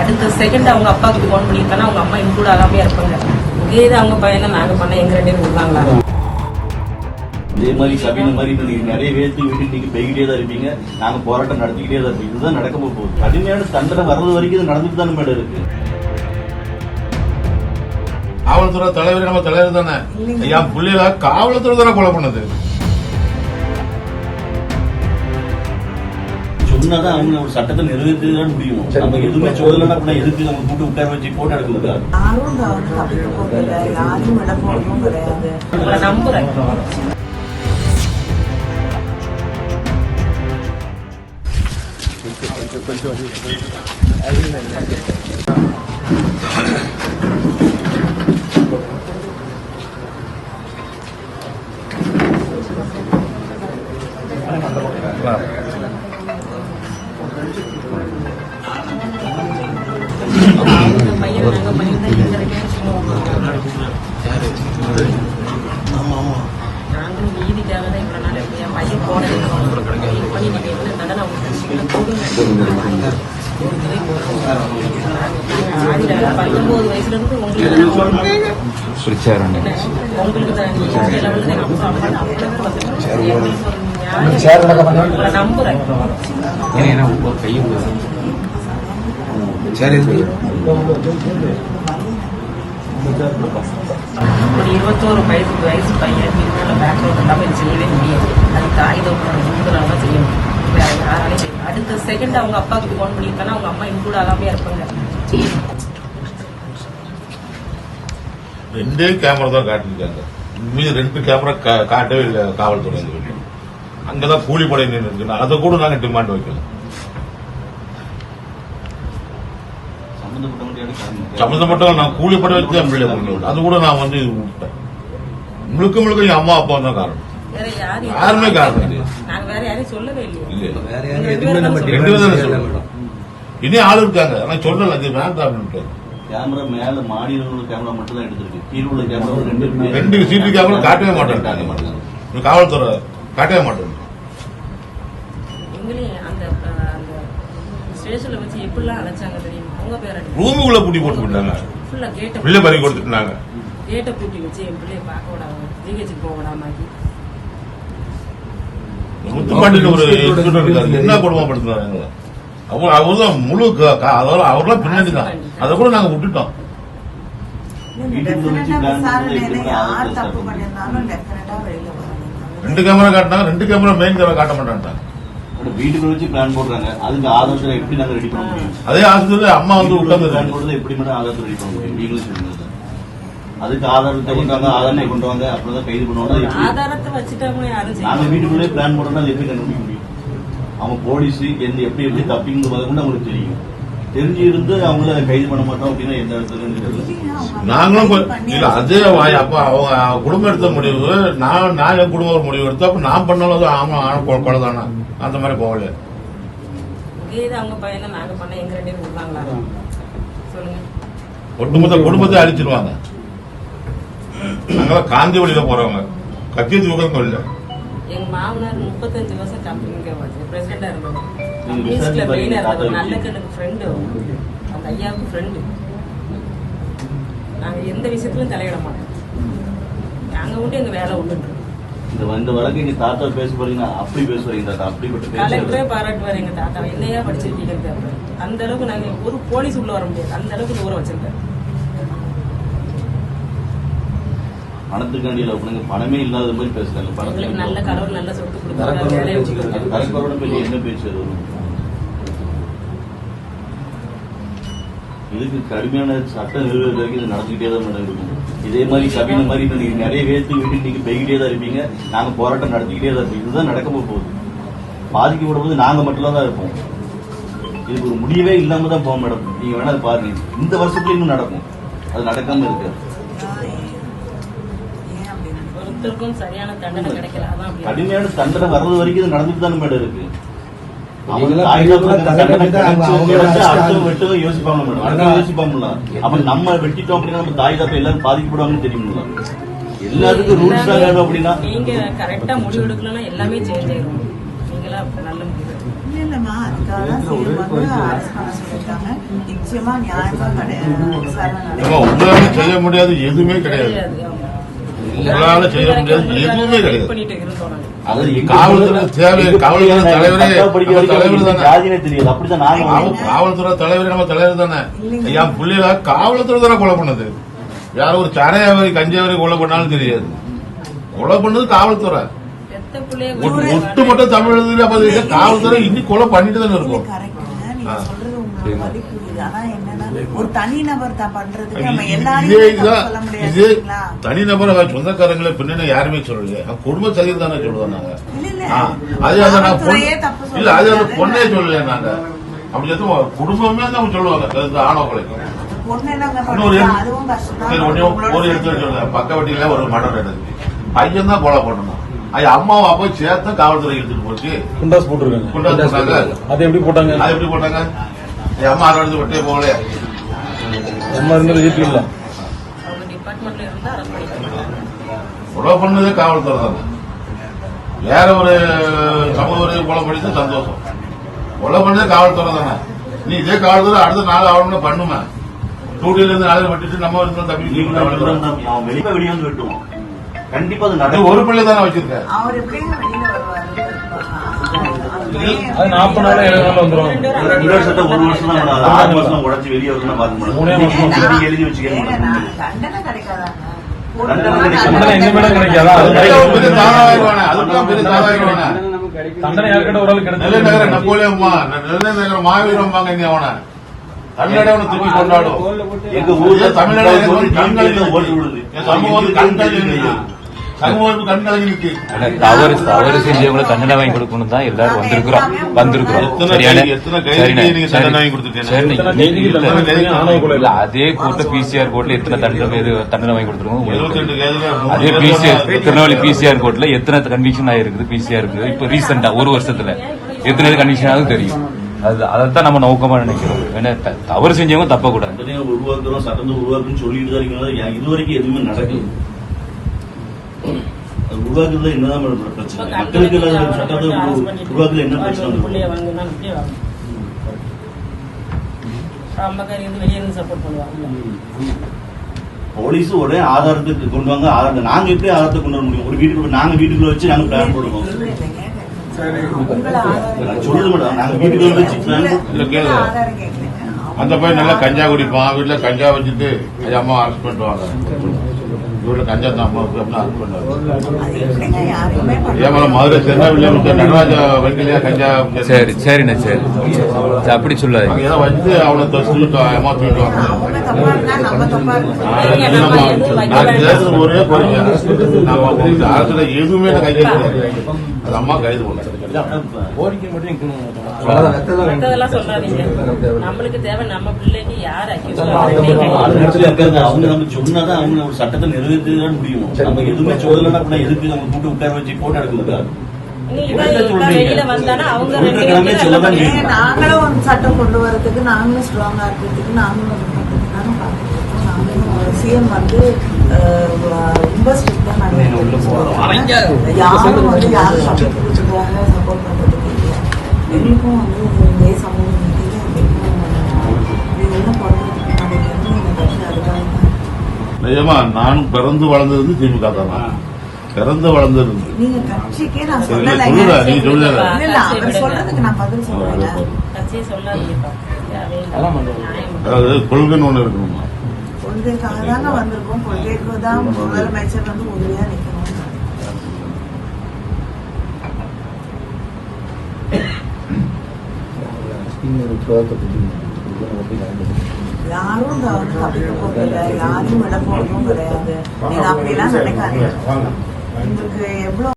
அடுத்த செகண்ட் அவங்க அப்பாவுக்கு ஃபோன் பண்ணியிருக்கானா அவங்க அம்மா இன்க்ளூட் ஆகாமே இருப்பாங்க. இதே இது அவங்க பையனை நாங்கள் பண்ண எங்க ரெண்டு பேரும் விடுவாங்களா? இதே மாதிரி கவின மாதிரி நீங்க நிறைய பேர்த்து வீட்டுக்கு நீங்க போய்கிட்டே தான் இருப்பீங்க. நாங்க போராட்டம் நடத்திக்கிட்டே தான் இருப்போம். இதுதான் நடக்க போகுது. கடுமையான தண்டனை வர்றது வரைக்கும் இது நடந்துட்டு தான் மேடம் இருக்கு. காவல்துறை தலைவர் நம்ம தலைவர் தானே. என் பிள்ளைல காவல்துறை தானே கொலை பண்ணது? சொன்னாதான் அவங்க ஒரு சட்டத்தை நிறைவேற்றி தான் முடியும் நம்ம எதுவுமே சொல்லலைன்னா அப்படின்னா எதுக்கு நம்ம கூட்டு உட்கார வச்சு போட்டோ எடுக்க முடியாது யாரும் இந்த தப்பிக்க போகல யாரும் இடம் போடவும் கிடையாது. நம்புறேன். அவங்க நாங்கள் பண்ணியிருந்தா எங்க ரெண்டு பேரும் சும்மா விடுவாங்களா? நாங்களும் நீதிக்காக தான் இவ்வளவு நாள் இருக்கோம். என் பையன் போன இது பண்ணி நீங்க என்ன தண்டனை அவங்களுக்கு கொடுத்தீங்களோ கொடுங்க. கொடுக்கவே போறோம். ஆதிரா, பத்தொன்பது வயசுல இருந்து உங்களுக்கு தான் என்ன, உங்களுக்கு தான் நீங்க லெவல்ல தான் அப்பா அம்மா தான் அவ்வளவு பேர் வந்திருக்காங்க. எங்களுக்கு ஒரு நியாயம். உங்களை நம்புறேன் சரி ஒரு இருபத்தோரு வயசு வயசு பையன் இதனால பேக்ரவுண்ட் இல்லாமல் இது செய்யவே முடியாது. அது தாய் செய்ய முடியும். வேற யாராலையும். அடுத்த செகண்ட் அவங்க அப்பாவுக்கு ஃபோன் பண்ணியிருக்கானா அவங்க அம்மா இன்க்ளூட் ஆகாமே இருப்பாங்க. ரெண்டே கேமரா தான் காட்டியிருக்காங்க. மீது ரெண்டு கேமரா கா- காட்டவே இல்லை காவல்துறை. அங்கதான் கூலிப்படை நின்று இருக்கு அதை கூட நாங்க டிமாண்ட் வைக்கல. சம்பந்தப்பட்ட நான் கூலிப்படை வச்சு என் பிள்ளை கொண்டு. அது கூட நான் வந்து இது விட்டேன் முழுக்க முழுக்க என் அம்மா அப்பா தான் காரணம். யாருமே காரணம் இல்லையா. தான் தானே இனி ஆள் இருக்காங்க. ஆனா சொல்லல இது வேண்டாம்னு கேமரா மேல மாடியில் உள்ள கேமரா மட்டும் தான் எடுத்திருக்கு. கீழே உள்ள கேமரா ரெண்டு ரெண்டு சீட்டு கேமரா காட்டவே இந்த காவல்துறை காட்டவே மாட்டேன். எங்களையும் அந்த அஹ், அந்த ஸ்டேஷன்ல வச்சு எப்படிலாம் அழைச்சாங்க தெரியுமா? உங்க பேர ரூமுக்குள்ள பூட்டி போட்டு விட்டாங்க பிள்ளை பறி கொடுத்துட்டாங்க. கேட்டை பூட்டி வச்சு என் பிள்ளைய பார்க்க விடாம ஜிஹெச்சுக்கு போக விடாமாக்கி முத்துப்பாண்டியில் ஒரு இருக்காரு என்ன குடும்பப்படுத்தினாங்க எங்களை அவங்க அவர்தான் முழு அதெல்லாம் அவர்லாம் பின்னாடி தான். அதை கூட நாங்க விட்டுட்டோம். ரெண்டு கேமரா காட்டினாங்க. ரெண்டு கேமரா மெயின் கேமரா காட்ட மாட்டான்ட்டாங்க. வீட்டுக்குள்ள வச்சு பிளான் போடுறாங்க. அதுக்கு ஆதாரத்தை எப்படி நாங்க ரெடி பண்ண முடியும்? அதே ஆஸ்பத்திரி அம்மா வந்து வீட்டுக்குள்ள பிளான் உட்கார்ந்து போடுறது எப்படி மட்டும் ஆதாரத்தை ரெடி பண்ண முடியும்? நீங்களும் சொல்லுங்க. அதுக்கு ஆதாரத்தை கொண்டு வாங்க ஆதாரத்தை கொண்டு வாங்க. அப்படிதான் கைது பண்ணுவாங்க? ஆதாரத்தை வச்சுட்டாங்க யாரும் செய்ய நாங்க வீட்டுக்குள்ளே பிளான் போடணும் அது எப்படி கண்டுபிடிக்க முடியும்? அவங்க போலீஸ் எந்த எப்படி எப்படி தப்பிங்க முதல்ல அவங்களுக்கு தெரியும். தெரிஞ்சு இருந்து அவங்கள கைது பண்ண மாட்டோம் அப்படின்னா எந்த இடத்துல. நாங்களும் இல்ல அதே வாய் அப்ப அவங்க குடும்பம் எடுத்த முடிவு நான் நான் என் குடும்பம் ஒரு முடிவு எடுத்தா அப்ப நான் பண்ணாலும் அது ஆமா ஆனா கொலை தானா அந்த மாதிரி போகல இதே இது அவங்க பையனை நாங்க பண்ண எங்க ரெண்டு பேரும் விடுவாங்களா சொல்லுங்க. ஒட்டுமொத்த குடும்பத்தை அழிச்சிருவாங்க. நாங்களாம் காந்தி வழியில போறவங்க. கட்சி தூக்கம் இல்ல எங்க மாமனார் முப்பத்தஞ்சு வருஷம் கம்பெனிங்க பிரசிடண்டா இருந்தவர் நீங்க மினிஸ்டர்ல விசாரிச்சு மெயினா பாருங்க, இருந்தவர் தாத்தா நல்ல. கண்ணுக்கு ஃப்ரெண்டு அந்த ஐயாவுக்கு ஃப்ரெண்டு நாங்க எந்த விஷயத்திலும் தலையிட மாட்டோம். நாங்க உண்டு எங்க வேலை உண்டு இந்த இந்த வழக்கு எங்க தாத்தா பேச போறீங்கன்னா அப்படி பேசுறீங்க தாத்தா அப்படிப்பட்ட கலெக்டரே பாராட்டுவார் எங்க தாத்தா என்னையா படிச்சிருக்கீங்க அந்த அளவுக்கு நாங்க ஒரு போலீஸ் உள்ள வர முடியாது. அந்த அளவுக்கு தூரம் வச்சிருக்காரு. பணத்துக்காண்டி லவ் பண்ணுங்க பணமே இல்லாத மாதிரி பேசுறாங்க. எங்களுக்கு நல்ல பணத்துக்கு கடவுள் நல்ல சொத்து வச்சுக்கிட்டு கரெக்டோட பெரிய என்ன பேச்சு அது? இதுக்கு கடுமையான சட்ட நிறுவனம் வரைக்கும் இது நடந்துகிட்டே தான் மேடம் இருக்கும் இதே மாதிரி கவின மாதிரி நீங்க நிறைய பேர்த்து வீட்டுக்கு நீங்க போய்கிட்டே தான் இருப்பீங்க. நாங்க போராட்டம் நடத்திக்கிட்டே தான் இருப்போம். இதுதான் நடக்க போகுது. பாதிக்கப்படும் போது நாங்க மட்டும் தான் இருப்போம். இதுக்கு ஒரு முடிவே இல்லாம தான் போவோம் மேடம். நீங்க வேணா பாருங்க. இந்த வருஷத்துல இன்னும் நடக்கும். அது நடக்காம இருக்கு ஒருத்தருக்கும் சரியான தண்டனை கிடைக்கல. அதான் கடுமையான தண்டனை வர்றது வரைக்கும் இது நடந்துட்டு தானே மேடம் இருக்கு. நம்ம வெட்டிட்டோம் அப்படின்னா நம்ம தாய் தப்ப எல்லாரும் பாதிக்கப்படுவாங்கன்னு தெரியுமில்ல எல்லாத்துக்கும் ரூல்ஸ் தான் வேணும் அப்படின்னா. நீங்க கரெக்டா முடிவு எடுக்கலன்னா எல்லாமே சேஞ்ச் ஆயிரும். நீங்களா நல்ல முடிவு. எடுக்கணும். இல்ல இல்லம்மா. அதுக்காக தான் சிஎம் வந்து அரெஸ்ட் பண்ண சொல்லியிருக்காங்க. நிச்சயமா நியாயமா கிடையாது. செய்ய முடியாது எதுவுமே கிடையாது. உங்களால செய்ய முடியாது. எதுவுமே கிடையாது. காவல்துறை தேவை, காவல்துறை தலைவரே, தெரியாது. அப்படிதான். காவல்துறை தலைவர் நம்ம தலைவர் தானே. என் பிள்ளைல காவல்துறை தானே கொலை பண்ணது. யாரும் ஒரு சரையாவரி கஞ்சாவரி கொலை பண்ணாலும் தெரியாது. கொலை பண்ணது காவல்துறை. ஒட்டுமொத்த தமிழகத்துல காவல்துறை இன்னும் கொலை பண்ணிட்டு தானே இருக்கும். தனிநபர் சொந்தக்காரங்களை பின்னாடி யாருமே சொல்லலையே. குடும்ப தானே சொல்லுவோம் நாங்க. இல்ல, இல்ல. ஆ, அது நான் காவல்துறையே பொண்ணு- தப்பு சொல்ல இல்ல அது அந்த. பொண்ணே சொல்லல நாங்க. அப்படி எதுவும் குடும்பமே தான் அவங்க சொல்லுவாங்க. அது ஆணவ கொலை. பொண்ணு என்னங்க இன்னொரு பண்ணுறது? அதுவும் கஷ்டம் சரி, தான். ஒண்ணே ஒரு எடுத்து சொல்லுங்க பக்க வட்டியில ஒரு மடம் நடந்துச்சு பையன் தான் கொலை பண்ணணும். அது அம்மாவும் அப்பா சேர்த்து காவல்துறை எடுத்துட்டு போச்சு. குண்டாஸ் போட்டிருக்காங்க. குண்டாஸ் போட்டாங்க. அது எப்படி போட்டாங்க? அது எப்படி போட்டாங்க? என் அம்மா அதை எடுத்து விட்டே அம்மா இருந்தது வீட்டுல இல்ல. கொலை பண்ணதே காவல்துறை தானே. வேற ஒரு சமூக கொலை பண்ணிட்டு சந்தோஷம். கொலை பண்ணதே காவல்துறை தானே. நீ இதே காவல்துறை அடுத்த நாள் ஆகணும்னு பண்ணுமே? டூட்டில இருந்து நாளை விட்டுட்டு நம்ம இருந்தா தப்பி வெளியே வந்து வெட்டுவான். கண்டிப்பா ஒரு பிள்ளை தானே அது நாற்பது நாள் எழுபது ஒரு வருஷம் தான். ஆறு உடச்சு வெளியே வரணும் பார்க்க மூணே. நீங்க எழுதி தண்டனை மேடம் கிடைக்காதா? தண்டனை யாருக்கிட்ட ஒரு ஆள் கிடைச்சது? நெப்போலியம்மா நெல்லை நகர மாவீரம்பாங்க இங்க அவனை. தமிழ்நாடு அவனை தூக்கி கொண்டாடும். எங்க ஊர்ல தமிழ்நாடு தமிழ்நாடு கண்காணி ஓடி விடுது என் சமூகம் வந்து தவறு தவறு செஞ்சவங்களை தண்டனை வாங்கி கொடுக்கணும் தான் எல்லாரும் வந்திருக்கிறோம். வந்திருக்கிறோம். அதே கோர்ட்ல பிசிஆர் கோர்ட்ல எத்தனை தண்டனை பேரு தண்டனை வாங்கி கொடுத்துருக்கோம் அதே பிசிஆர் திருநெல்வேலி பிசிஆர் கோர்ட்ல எத்தனை கன்விக்ஷன் ஆயிருக்குது பிசிஆர் இருக்குது இப்ப ரீசெண்டா ஒரு வருஷத்துல. எத்தனை கன்விக்ஷன் ஆகுது தெரியும். அது அதைத்தான் நம்ம நோக்கமா நினைக்கிறோம். ஏன்னா தவறு செஞ்சவங்க தப்ப கூடாது சட்டத்தை உருவாக்குறோம் சட்டத்தை உருவாக்குன்னு சொல்லிட்டு தான் இது வரைக்கும் எதுவுமே நடக்கல. அது உருவாக்குறதுல என்னதான் மேடம் பிரச்சனை? மக்களுக்கு இல்லாத சட்டத்தை உரு- உருவாக்குறதுல என்ன பிரச்சனை அவங்க பிள்ளைய வந்து வாங்கினா இப்படியே வாங்கணும் அம்மாக்காரி வந்து வெளியே இருந்து சப்போர்ட் பண்ணுவாங்க. போலீஸ் உடனே ஆதாரத்துக்கு கொண்டு வாங்க ஆதாரத்தை நாங்க எப்படி ஆதாரத்தை கொண்டு வர முடியும்? ஒரு வீட்டுக்குள்ள நாங்க வீட்டுக்குள்ள வச்சு நாங்க பிளான் நான் சொல்லுது மேடம் நாங்க வீட்டுக்குள்ள வச்சு பிளான். அந்த பையன் நல்லா கஞ்சா குடிப்பான். வீட்டுல கஞ்சா வச்சுட்டு அம்மா அரெஸ்ட் பண்ணிட்டு வீட்டுல கஞ்சா தான் அம்மா அப்படின்னு அரெஸ்ட் பண்ணுவாங்க அது எப்படிங்க யாரையுமே பண்ண ஏன் மேடம் மதுரை திருநெல்வேலி நடராஜா வைக்கலையா கஞ்சா சரி சரிண்ணே சரி அப்படி சொல்லாது ஏதோ வந்து அவனை ஒரே. நம்ம இந்த அரசுல எதுவுமே கைது. அது அம்மா கைது பண்ணல கோரிக்கை மட்டும் நம்மளுக்கு தேவை நம்ம பிள்ளைக்கு யார் accused அந்த ஆகுறாங்க? இடத்துல இருக்காங்க அவங்க நம்ம சொன்னாதான் அவங்க ஒரு சட்டத்தை நிறைவேற்றிதான் முடியும்? நம்ம எதுவுமே சொல்லலைன்னா அப்படின்னா எதுக்கு நம்ம கூட்டு உட்கார வச்சு போட்டோ எடுக்க நாங்களும் ஒரு சட்டம் கொண்டு வரதுக்கு நாங்களும் ஸ்ட்ராங்கா இருக்கிறதுக்கு நாங்களும் சிஎம் வந்து ரொம்ப ஸ்ட்ரிக்டா நாங்க யாரும் வந்து யாரும் சப்போர்ட் பண்றதுக்கு எங்களுக்கும் வந்து நிஜமா நான் பிறந்து வளர்ந்தது வந்து திமுக தான். பிறந்து வளர்ந்தது. நீங்க கட்சிக்கே நான் சரி, சொல்லலைங்க சொல்லுடா, நீ சொல்லுடா. இல்ல இல்ல அவர் சொல்றதுக்கு நான் பதில் சொல்றேன் கட்சியை. அதாவது கொள்கைன்னு ஒண்ணு இருக்கணுமா கொள்கைக்காக தாங்க வந்திருக்கோம். கொள்கைக்கு தான். முதலமைச்சர் வந்து உறுதியா நிக்கணும். வந்து தப்பிக்க போறதில்ல யாரும் விட போறதும் கிடையாது. நீங்க அப்படிலாம் நினைக்காதீங்க. உங்களுக்கு எவ்வளவு